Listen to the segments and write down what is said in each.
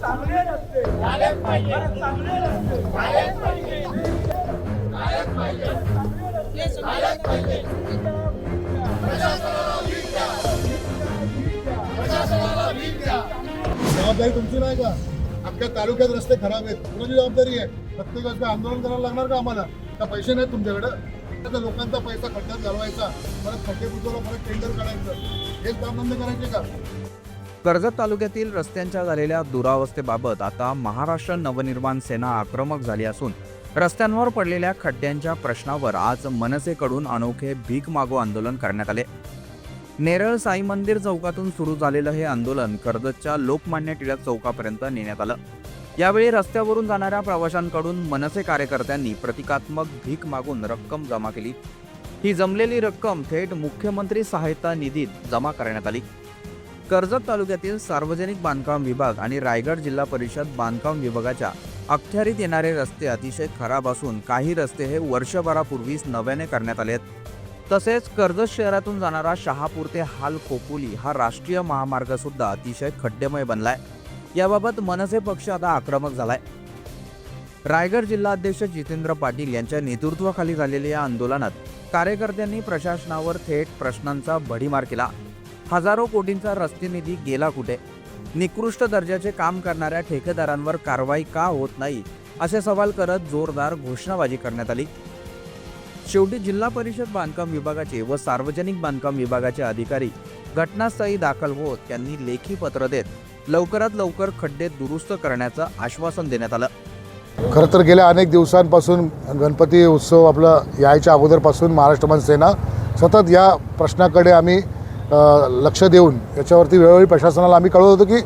चांगले रस्ते चांगले रस्ते जबाबदारी तुमची नाही का? अख्ख्या तालुक्यात रस्ते खराब आहेत. कुणाची जबाबदारी आहे. प्रत्येकाचं आंदोलन करायला लागणार का आम्हाला? का पैसे नाहीत तुमच्याकडं? आता लोकांचा पैसा खड्ड्यात घालवायचा. परत खड्डे बुजवला परत टेंडर काढायचं हेच कामधंदे करायचे का? कर्जत तालुक्यातील रस्त्यांच्या झालेल्या दुरावस्थेबाबत आता महाराष्ट्र नवनिर्माण सेना आक्रमक झाली असून रस्त्यांवर पडलेल्या खड्ड्यांच्या प्रश्नावर आज मनसेकडून अनोखे भीक मागो आंदोलन करण्यात आले. नेरळ साई मंदिर चौकातून सुरू झालेलं हे आंदोलन कर्जतच्या लोकमान्य टिळक चौकापर्यंत नेण्यात आलं. यावेळी रस्त्यावरून जाणाऱ्या प्रवाशांकडून मनसे कार्यकर्त्यांनी प्रतिकात्मक भीक मागून रक्कम जमा केली. ही जमलेली रक्कम थेट मुख्यमंत्री सहायता निधीत जमा करण्यात आली. कर्जत तालुक्यातील सार्वजनिक बांधकाम विभाग आणि रायगड जिल्हा परिषद बांधकाम विभागाच्या अखत्यारीत येणारे रस्ते अतिशय खराब असून काही रस्ते हे वर्षभरापूर्वीच नव्याने करण्यात आले आहेत. तसेच कर्जत शहरातून जाणारा शहापूर ते हाल खोपोली हा राष्ट्रीय महामार्ग सुद्धा अतिशय खड्डेमय बनलाय. याबाबत मनसे पक्ष आता आक्रमक झालाय. रायगड जिल्हाध्यक्ष जितेंद्र पाटील यांच्या नेतृत्वाखाली झालेल्या या आंदोलनात कार्यकर्त्यांनी प्रशासनावर थेट प्रश्नांचा भडीमार केला. हजारो कोटींचा रस्ते निधी गेला कुठे? निकृष्ट दर्जाचे काम करणाऱ्या ठेकेदारांवर कारवाई का होत नाही? असे सवाल करत जोरदार घोषणाबाजी करण्यात आली. शेवटी जिल्हा परिषद बांधकाम विभागाचे व सार्वजनिक बांधकाम विभागाचे अधिकारी घटनास्थळी दाखल होत त्यांनी लेखी पत्र देत लवकरात लवकर खड्डे दुरुस्त करण्याचं आश्वासन देण्यात आलं. खरं तर गेल्या अनेक दिवसांपासून गणपती उत्सव आपला यायच्या अगोदरपासून महाराष्ट्र सेना सतत या प्रश्नाकडे आम्ही लक्ष देऊन याच्यावरती वेळोवेळी प्रशासनाला आम्ही कळवत होतो की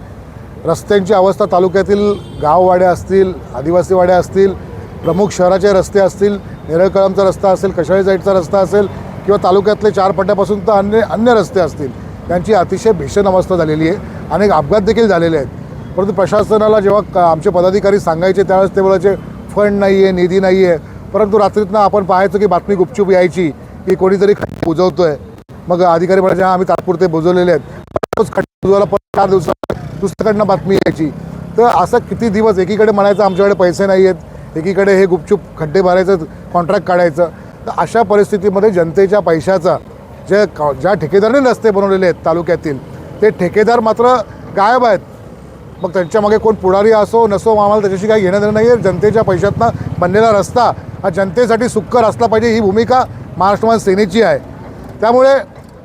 रस्त्यांची अवस्था तालुक्यातील गाववाड्या असतील आदिवासी वाड्या असतील प्रमुख शहराचे रस्ते असतील नेरळकळमचा रस्ता असेल कशाळी साईडचा रस्ता असेल किंवा तालुक्यातले चार पट्ट्यापासून तर अन्य अन्य रस्ते असतील त्यांची अतिशय भीषण अवस्था झालेली आहे. अनेक अपघात देखील झालेले आहेत. परंतु प्रशासनाला जेव्हा आमचे पदाधिकारी सांगायचे त्यावेळेस ते बोलायचे फंड नाही आहे निधी नाही आहे परंतु रात्रीतनं आपण पाहायचो की बातमी गुपचूप यायची की कोणीतरी खड्डे आहे मग अधिकारी म्हणायचे आम्ही तात्पुरते बुजवलेले आहेत. खड्डे बुजवायला परत चार दिवसात दुसऱ्याकडनं बातमी यायची. तर असं किती दिवस एकीकडे म्हणायचं आमच्याकडे पैसे नाही आहेत. एकीकडे हे गुपचूप खड्डे भरायचं कॉन्ट्रॅक्ट काढायचं. तर अशा परिस्थितीमध्ये जनतेच्या पैशाचा जे ज्या ठेकेदाराने रस्ते बनवलेले आहेत तालुक्यातील ते ठेकेदार मात्र गायब आहेत. मग त्यांच्यामागे कोण पुढारी असो नसो आम्हाला त्याच्याशी काही घेणं देणं नाही आहे जनतेच्या पैशातनं बनलेला रस्ता हा जनतेसाठी सुक्कर असला पाहिजे ही भूमिका महाराष्ट्रमान सेनेची आहे. त्यामुळे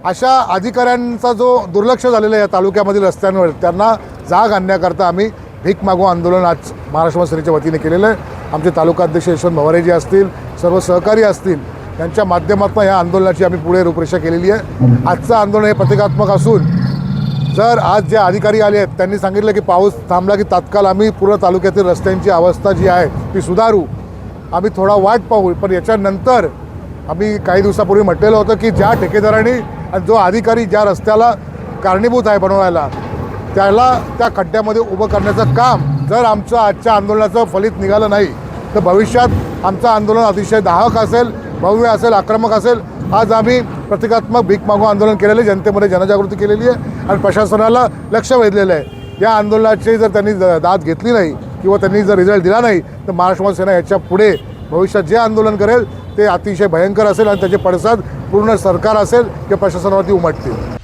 अशा अधिकाऱ्यांचा जो दुर्लक्ष झालेला आहे या तालुक्यामधील रस्त्यांवर त्यांना जाग आणण्याकरता आम्ही भीक मागो आंदोलन आज महाराष्ट्र सेनेच्या वतीने केलेलं आहे. आमचे तालुकाध्यक्ष यशवंत भवारेजी असतील सर्व सहकारी असतील त्यांच्या माध्यमातून या आंदोलनाची आम्ही पुढे रूपरेषा केलेली आहे. आजचं आंदोलन हे प्रतिकात्मक असून जर आज जे अधिकारी आले आहेत त्यांनी सांगितलं की पाऊस थांबला की तात्काळ आम्ही पूर्ण तालुक्यातील रस्त्यांची अवस्था जी आहे ती सुधारू. आम्ही थोडा वाट पाहू पण याच्यानंतर आम्ही काही दिवसापूर्वी म्हटलेलं होतं की ज्या ठेकेदारांनी आणि जो अधिकारी ज्या रस्त्याला कारणीभूत आहे बनवायला त्याला त्या खड्ड्यामध्ये उभं करण्याचं काम जर आमचं आजच्या आंदोलनाचं फलित निघालं नाही तर भविष्यात आमचं आंदोलन अतिशय दाहक असेल भव्य असेल आक्रमक असेल. आज आम्ही प्रतिकात्मक भीक मागू आंदोलन केलेलं आहे जनतेमध्ये जनजागृती केलेली आहे आणि प्रशासनाला लक्ष वेधलेलं आहे. या आंदोलनाची जर त्यांनी द- दाद घेतली नाही किंवा त्यांनी जर रिझल्ट दिला नाही तर महाराष्ट्र सेना याच्यापुढे भविष्यात जे आंदोलन करेल ते अतिशय भयंकर असेल आणि त्याचे पडसाद पूर्ण सरकार असेल किंवा प्रशासनावरती उमटतील.